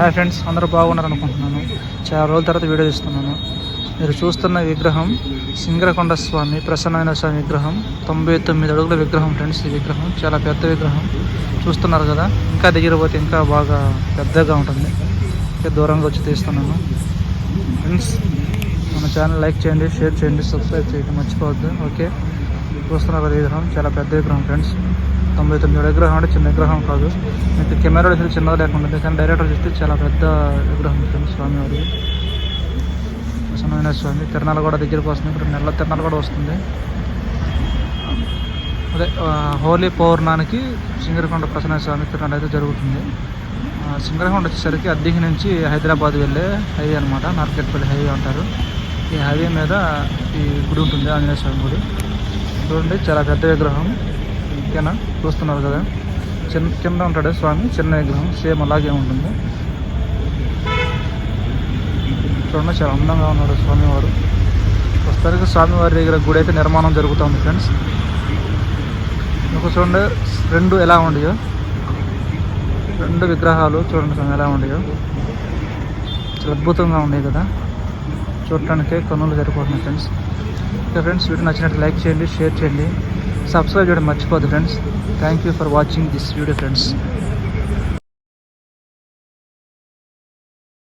Hi friends అందరూ బాగున్నారు అనుకుంటున్నాను చాలా రోజుల తర్వాత వీడియో తీస్తున్నాను. మీరు చూస్తున్న విగ్రహం సింగరకొండ స్వామి ప్రసన్నమైన స్వామి విగ్రహం తొంభై తొమ్మిది అడుగుల విగ్రహం ఫ్రెండ్స్ ఈ విగ్రహం చాలా పెద్ద విగ్రహం. చూస్తున్నారు కదా ఇంకా దగ్గర పోతే ఇంకా బాగా పెద్దగా ఉంటుంది. ఇంకా దూరంగా వచ్చి తీస్తున్నాను. ఫ్రెండ్స్ మన ఛానల్ లైక్ చేయండి షేర్ చేయండి సబ్స్క్రైబ్ చేయండి మర్చిపోవద్దు. ఓకే చూస్తున్నారు కదా ఈ విగ్రహం చాలా పెద్ద విగ్రహం ఫ్రెండ్స్ తొంభై తొమ్మిది విగ్రహం అంటే చిన్న విగ్రహం కాదు. మీకు కెమెరా చూస్తే చిన్నది లేకుండా కానీ డైరెక్టర్ చూస్తే చాలా పెద్ద విగ్రహం ఫ్రెండ్స్ స్వామివారి ప్రసన్నమైన స్వామి. తిరణాలు కూడా దగ్గరికి వస్తుంది. ఇప్పుడు నెల తిరణాలు కూడా వస్తుంది. అదే హోలీ పౌర్ణానికి సింగరకొండ ప్రసన్న స్వామి తిరణాలు అయితే జరుగుతుంది. సింగరకొండ వచ్చేసరికి అద్దెకి నుంచి హైదరాబాద్ వెళ్ళే హైవే అనమాట నార్కెట్పల్లి హైవే అంటారు. ఈ హైవే మీద ఈ గుడి ఉంటుంది. ఆంజనేయ స్వామి గుడి. చూడండి చాలా పెద్ద విగ్రహం. ఓకేనా చూస్తున్నారు కదా. చిన్న కింద ఉంటాడు స్వామి చిన్న విగ్రహం సేమ్ అలాగే ఉంటుంది. చూడండి చాలా అందంగా ఉన్నాడు స్వామివారు. ప్రస్తుతానికి స్వామివారి దగ్గర గుడి అయితే నిర్మాణం జరుగుతుంది ఫ్రెండ్స్. ఒక చూడండి రెండు ఎలా ఉండయో. రెండు విగ్రహాలు చూడండి స్వామి ఎలా ఉండయో. చాలా అద్భుతంగా ఉన్నాయి కదా. చూడటానికి కన్నులు సరిపోతున్నాయి ఫ్రెండ్స్. ఇంకా ఫ్రెండ్స్ వీడియో నచ్చినట్టు లైక్ చేయండి షేర్ చేయండి. సబ్స్క్రైబ్ చేయడం మర్చిపోద్దు friends thank you for watching this video friends